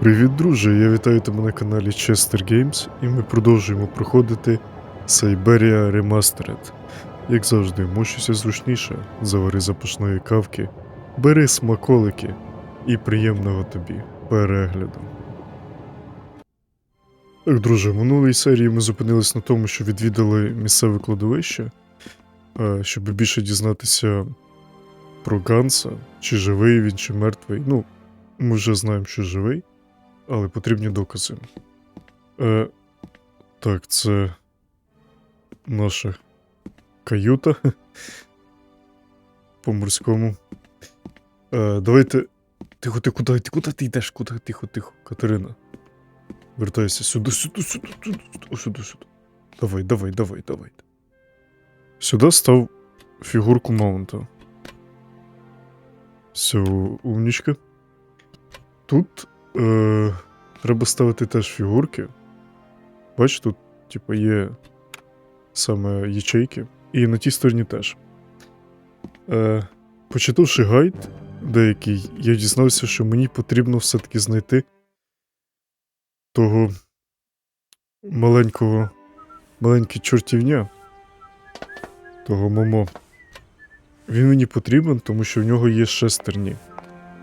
Привіт, друже! Я вітаю тебе на каналі Chester Games, і ми продовжуємо проходити Siberia Remastered. Як завжди, мощуся зручніше, завари запашної кавки, бери смаколики і приємного тобі перегляду. Так, друже, в минулій серії ми зупинились на тому, що відвідали місцеве кладовище, е, щоб більше дізнатися про Ганса, чи живий він, чи мертвий. Ну, ми вже знаємо, що живий але потрібні докази. Е, так, це наша каюта по морському. Е, давайте. Тихо, ти куди? Ти куди ти йдеш? Куди? Тихо, тихо, Катерина. Вертайся сюди, сюди, сюди, сюди, сюди, сюди, сюди. Давай, давай, давай, давай. Сюди став фігурку маунта. Все, умнічка. Тут Е, треба ставити теж фігурки. Бач, тут, типу, є саме ячейки. І на тій стороні теж. Е, Почитавши гайд деякий, я дізнався, що мені потрібно все-таки знайти того маленького, маленький чортівня, того Момо. Він мені потрібен, тому що в нього є шестерні,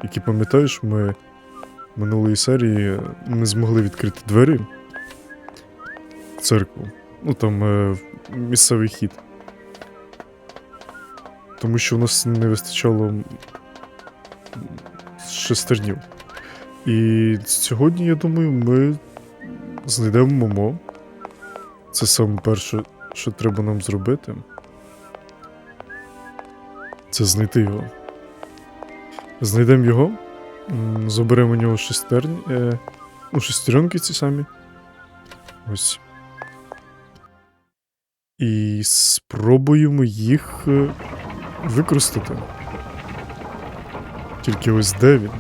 які, пам'ятаєш, ми минулої серії не змогли відкрити двері в церкву. Ну там е, місцевий хід. Тому що у нас не вистачало шестернів. І сьогодні, я думаю, ми знайдемо Момо. Це саме перше, що треба нам зробити. Це знайти його. Знайдемо його. Заберемо у нього шестерні. Е, ну, шестеренки ці самі. Ось. І спробуємо їх е, використати. Тільки ось де він.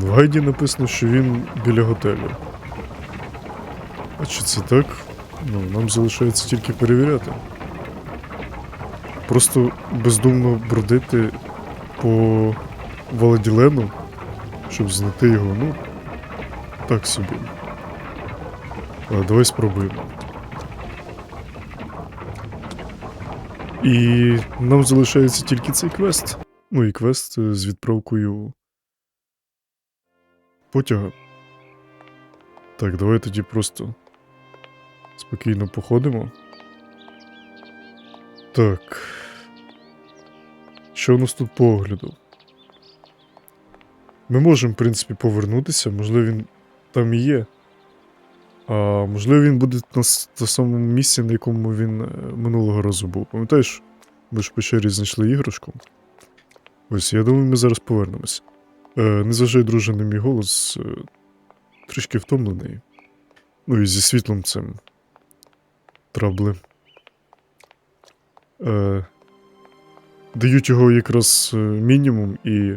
В гайді написано, що він біля готелю. А чи це так? Ну, нам залишається тільки перевіряти. Просто бездумно бродити по Володілену, щоб знайти його, ну, так собі. Але давай спробуємо. І нам залишається тільки цей квест. Ну і квест е, з відправкою потяга. Так, давай тоді просто спокійно походимо. Так. Що у нас тут по огляду? Ми можемо, в принципі, повернутися, можливо, він там і є. А можливо, він буде на самому місці, на якому він е, минулого разу був. Пам'ятаєш, ми ж в печері знайшли іграшку. Ось, я думаю, ми зараз повернемось. Е, не зважай, друже, на мій голос. Е, трішки втомлений. Ну і зі світлом цим. Трабли. Е, дають його якраз е, мінімум, і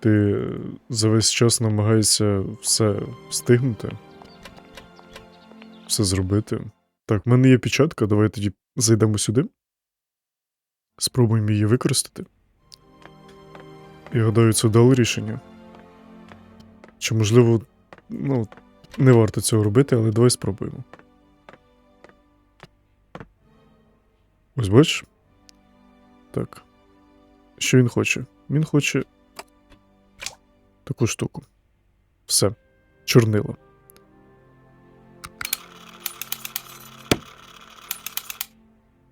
ти за весь час намагаєшся все встигнути, все зробити. Так, в мене є печатка, давай тоді зайдемо сюди. Спробуємо її використати. Я гадаю, це дало рішення. Чи можливо, ну, не варто цього робити, але давай спробуємо. Ось бачиш? Так. Що він хоче? Він хоче таку штуку. Все. Чорнило.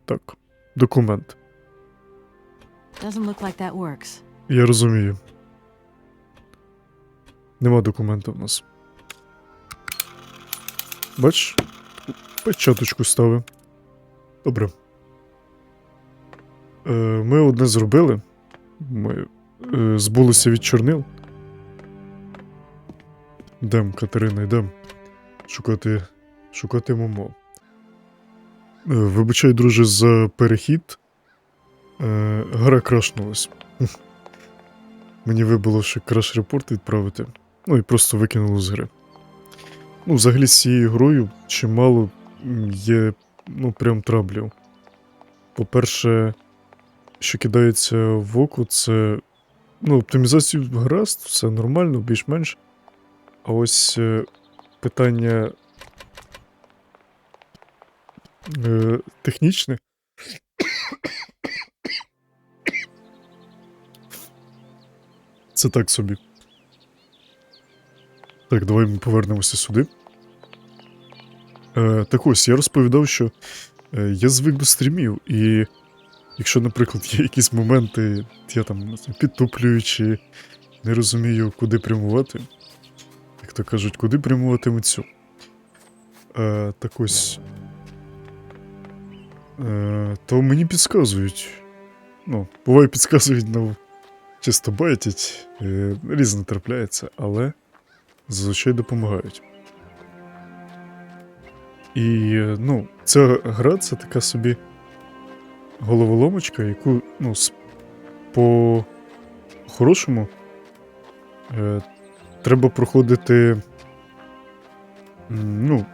Так. Документ. Doesn't look like that works. Я розумію. Нема документа в нас. Бач, печаточку ставив. Добре. Е, ми одне зробили. Ми е, збулися від чорнил. Йдем, Катерина, йдем. Шукати. Шукати Момо. Е, вибачай, друже, за перехід. Гра крашнулась. Мені вибило ще краш репорт відправити. Ну і просто викинуло з гри. Ну, взагалі, з цією грою чимало є, ну, прям траблів. По-перше, що кидається в око, це ну, оптимізацію гаразд, все нормально, більш-менш. А ось е, питання е, технічне. Це так собі. Так, давай ми повернемося сюди. Е, так ось, я розповідав, що е, я звик до стрімів, і якщо, наприклад, є якісь моменти, я там не підтуплюю чи не розумію, куди прямувати, як то кажуть, куди прямувати митцю. Е, так ось. Е, то мені підказують. Ну, буває, підказують, ну, чисто байтять, е, різне трапляється, але зазвичай допомагають. І, ну, ця гра це така собі головоломочка, яку, ну, по хорошому е, треба проходити ну,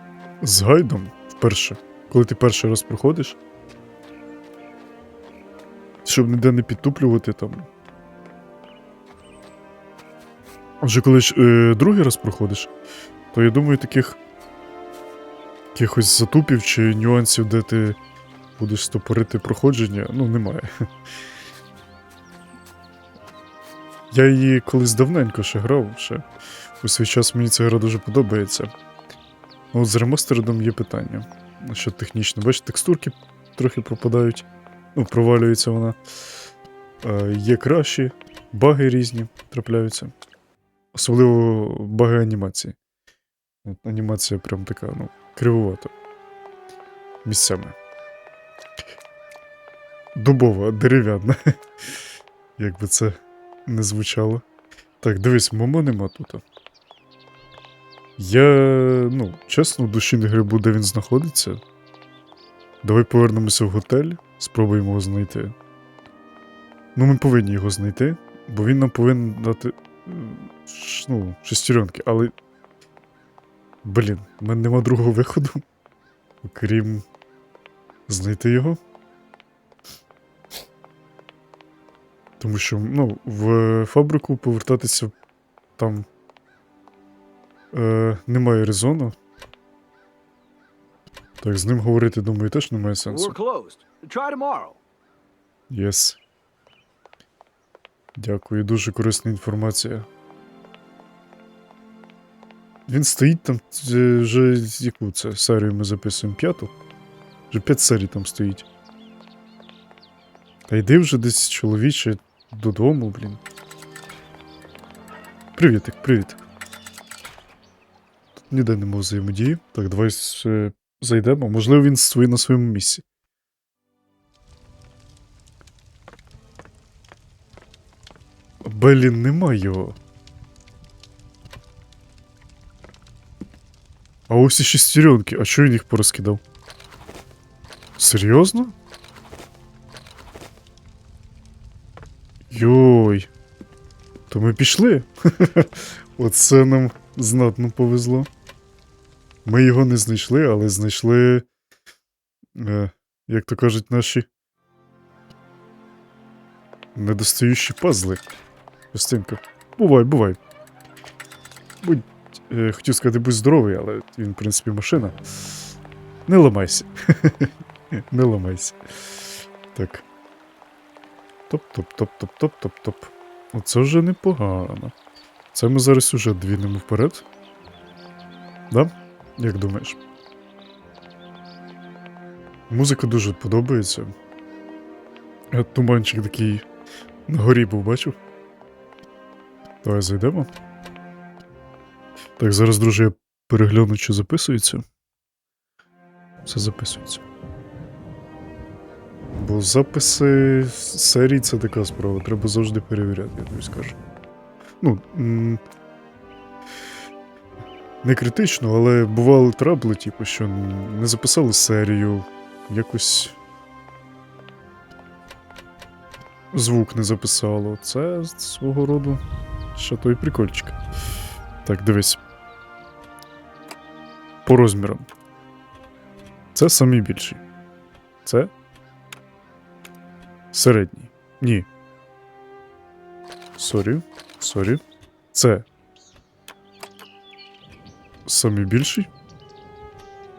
з гайдом вперше. Коли ти перший раз проходиш. Щоб ніде не підтуплювати там. А Вже коли ж е, другий раз проходиш, то я думаю, таких якихось затупів чи нюансів, де ти будеш стопорити проходження, ну, немає. Я її колись давненько ще грав, ще у свій час мені ця гра дуже подобається. Ну, от з ремастером є питання. Що технічно. Бачите, текстурки трохи пропадають, ну, провалюється вона. Е, є кращі, баги різні трапляються. Особливо баги анімації. От анімація прям така, ну, кривувата. Місцями. Дубова, дерев'яна. Як би це не звучало. Так, дивись, момо нема тут. Я, ну, чесно, душі не грибу, де він знаходиться. Давай повернемося в готель, спробуємо його знайти. Ну, ми повинні його знайти, бо він нам повинен дати. Ну, шестеренки, але. Блін, в мене нема другого виходу. Окрім знайти його. Тому що, ну, в фабрику повертатися там е, немає резону. Так, з ним говорити, думаю, теж немає сенсу. Єс. Дякую, дуже корисна інформація. Він стоїть там е, вже яку це серію ми записуємо? П'яту? Вже п'ять серій там стоїть. Та йди вже десь чоловіче додому, блін. Привітик, привіт. Тут ніде нема взаємодії. Так, давай зайдемо. Можливо, він свій на своєму місці. Блін, нема його. А ось і шестеренки. А чого він їх порозкидав? Серйозно? Йой. То ми пішли. Оце нам знатно повезло. Ми його не знайшли, але знайшли. Е, як то кажуть, наші. Недостаючі пазли. Костинка. Бувай, бувай. Будь. Е, хотів сказати, будь здоровий, але він, в принципі, машина. Не ламайся. Не ламайся. Так. Топ-топ-топ-топ-топ-топ-топ. Оце вже непогано. Це ми зараз уже двінемо вперед. Да? Як думаєш? Музика дуже подобається. Е, Туманчик такий на горі був, бачив? Давай зайдемо. Так, зараз, друже, я перегляну, чи записується. Все записується. Бо записи серій це така справа, треба завжди перевіряти, я тобі скажу. Ну. Не критично, але бували трабли, типу, що не записали серію, якось. Звук не записало. Це свого роду ще той прикольчик. Так, дивись. По розмірам. Це самий більший. Це. Середній. Ні. Сорі. Сорі. Це. Самий більший.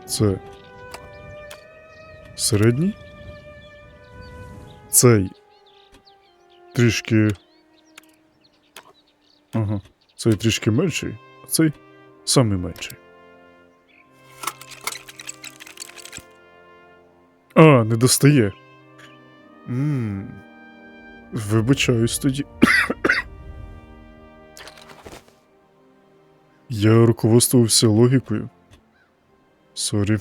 Це. Середній. Цей. Трішки. Ага. Цей трішки менший, а цей самий менший. А, не достає. Ммм. Вибачаюсь тоді. Я руководствувався логікою. Сорі.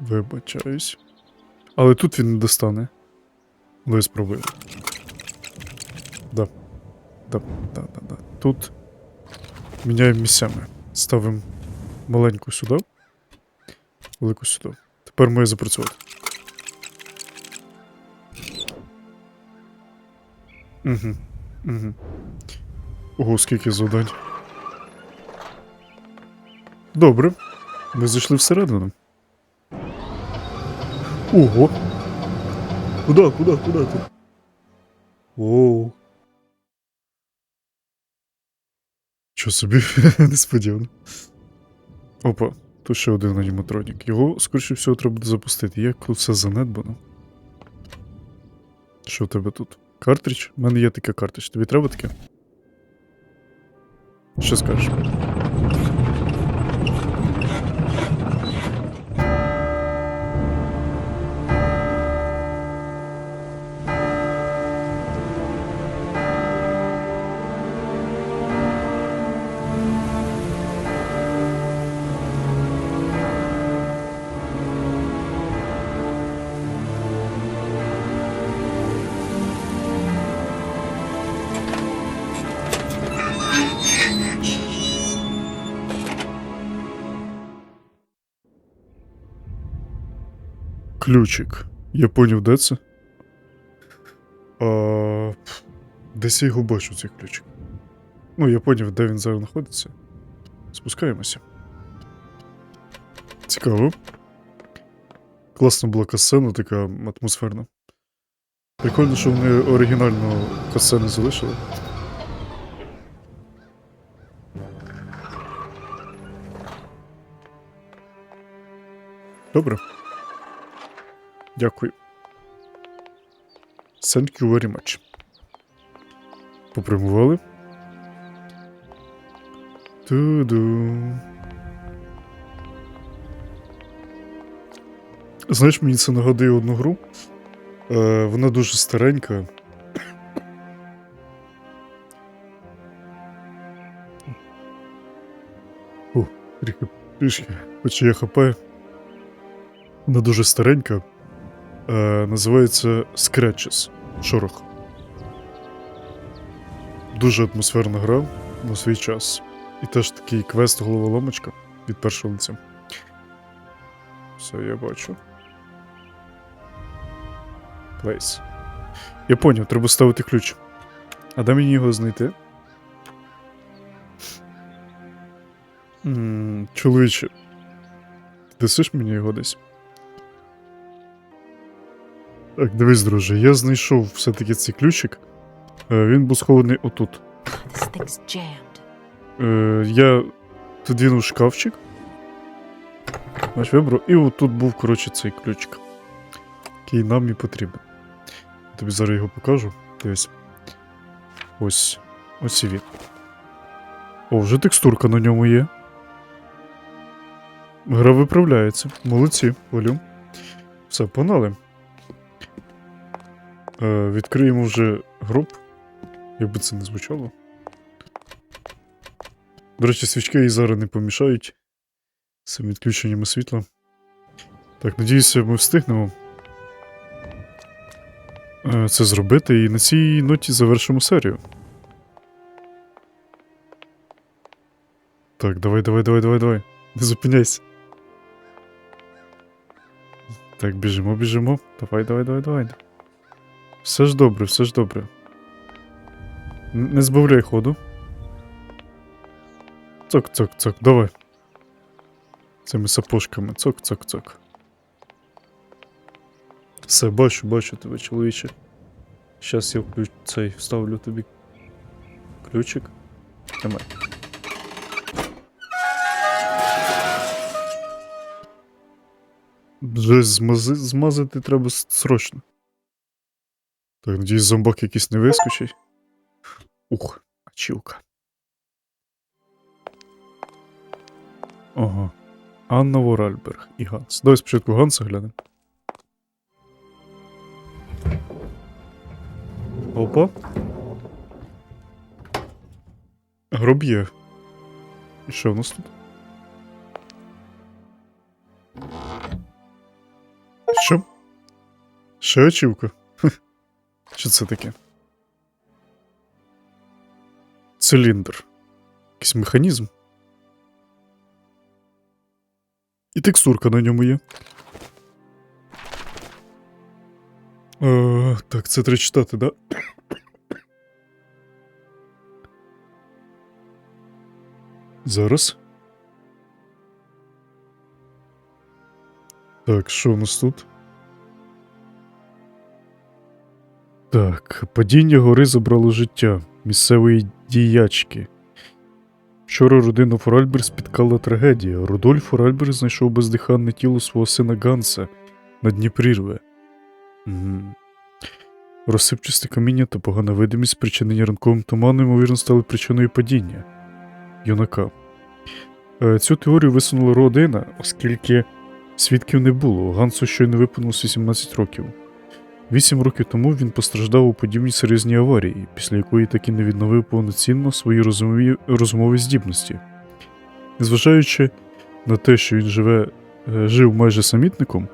Вибачаюсь. Але тут він не достане. Ну, я спробую. Да. Да, да, да, да. Тут міняємо місцями. Ставимо маленьку сюди. Велику сюди. Тепер має запрацювати. Угу. Угу. Ого, скільки завдань. Добре. Ми зайшли всередину. Ого. Куда, куда, куда ти? Оу. Що собі несподівано. Опа, тут ще один аніматронік. Його, скоріше всього, треба буде запустити. Як тут все занедбано. Що в тебе тут? Картридж? У мене є таке картридж. Тобі треба таке? Що скажеш? Ключик. Я поняв, де це? А, десь я його бачу, цей ключик. Ну, я поняв, де він зараз знаходиться. Спускаємося. Цікаво. Класна була касцена, така атмосферна. Прикольно, що вони оригінальну касцену залишили. Добре. Дякую. Thank you very much. Попрямували. Ту-ду. Знаєш, мені це нагадує одну гру. Е, вона дуже старенька. О, трішки, трішки, хоч я хапаю. Вона дуже старенька. Е, називається Scratches. Шорох. Дуже атмосферна гра на свій час. І теж такий квест головоломочка від першого лиця. Все, я бачу. Place. Я поняв, треба ставити ключ. А де мені його знайти? м чоловіче. Ти дасиш мені його десь? Так, дивись, друже, я знайшов все-таки цей ключик. Е, Він був схований отут. This thing's jammed. Е, я підвінув шкафчик. Бач, вибрав. І отут був, коротше, цей ключик. Який нам і потрібен. Тобі зараз його покажу. Дивись. Ось. Ось і він. О, вже текстурка на ньому є. Гра виправляється. Молодці, Олю. Все, погнали. Е, відкриємо вже гроб. Як би це не звучало. До речі, свічки їй зараз не помішають з цим відключеннями світла. Так, надіюся, ми встигнемо е, це зробити, і на цій ноті завершимо серію. Так, давай, давай, давай, давай, давай. Не зупиняйся. Так, біжимо, біжимо. Давай, давай, давай, давай. Все ж добре, все ж добре. Не збавляй ходу. Цок, цок, цок, давай. Цими сапожками. Цок, цок, цок. Все, бачу, бачу тебе, чоловіче. Щас я включ... цей вставлю тобі ключик. Тримай. Вже змази... змазати треба срочно. Так, надіюсь, зомбак якийсь не вискочить. Ух, ачівка. Ага. Анна Воральберг і Ганс. Давай спочатку Ганса глянемо. Опа. Гроб є. І що в нас тут? Що? Ще очівка? Хе. Що це таке? Циліндр. Якийсь механізм. І текстурка на ньому є. Е, так, це треба читати, да? Зараз. Так, що у нас тут? Так, падіння гори забрало життя місцевої діячки. Вчора родину Форальбер спіткала трагедія. Рудольф Форальбер знайшов бездиханне тіло свого сина Ганса на дні прірви. Угу. Розсипчасте каміння та погана видимість, спричинені ранковим туманом, ймовірно, стали причиною падіння юнака. Е, Цю теорію висунула родина, оскільки свідків не було. Гансу щойно виповнилося 17 років. Вісім років тому він постраждав у подібній серйозній аварії, після якої таки не відновив повноцінно свої розумові, розумові здібності. Незважаючи на те, що він живе, е, жив майже самітником,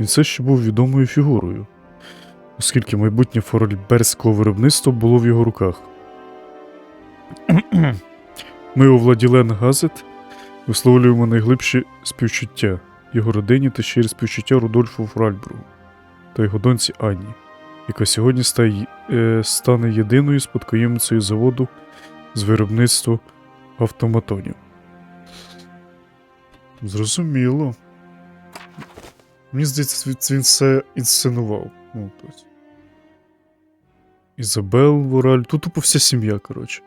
він все ще був відомою фігурою, оскільки майбутнє форальберського виробництва було в його руках. Ми у Владілен Газет висловлюємо найглибші співчуття його родині та щирі співчуття Рудольфу Фральбругу та його доньці Анні, яка сьогодні стає, е, стане єдиною спадкоємницею заводу з виробництва автоматонів. Зрозуміло. Мені здається, він- все інсценував. Ну, тобто. Ізабел Вораль. Тут тупо вся сім'я, коротше.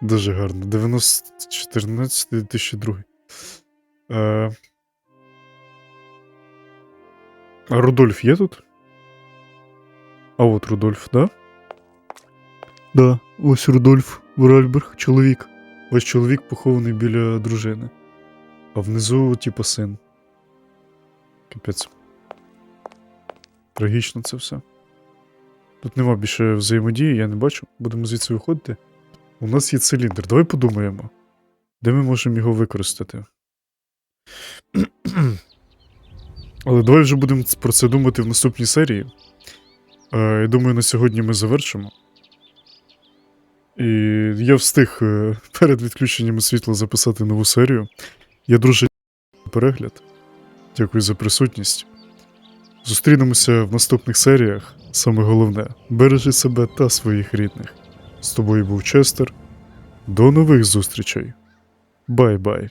Дуже гарно. 9014 2002. Е... А Рудольф є тут? А от Рудольф, да? Да, ось Рудольф Воральберг, чоловік. Ваш чоловік похований біля дружини. А внизу, типу, син. Капець. Трагічно це все. Тут нема більше взаємодії, я не бачу. Будемо звідси виходити. У нас є циліндр. Давай подумаємо. Де ми можемо його використати? Але давай вже будемо про це думати в наступній серії. Е, я думаю, на сьогодні ми завершимо. І я встиг е, перед відключенням світла записати нову серію. Я дуже за перегляд. Дякую за присутність. Зустрінемося в наступних серіях. Саме головне бережи себе та своїх рідних. З тобою був Честер. До нових зустрічей. Бай-бай.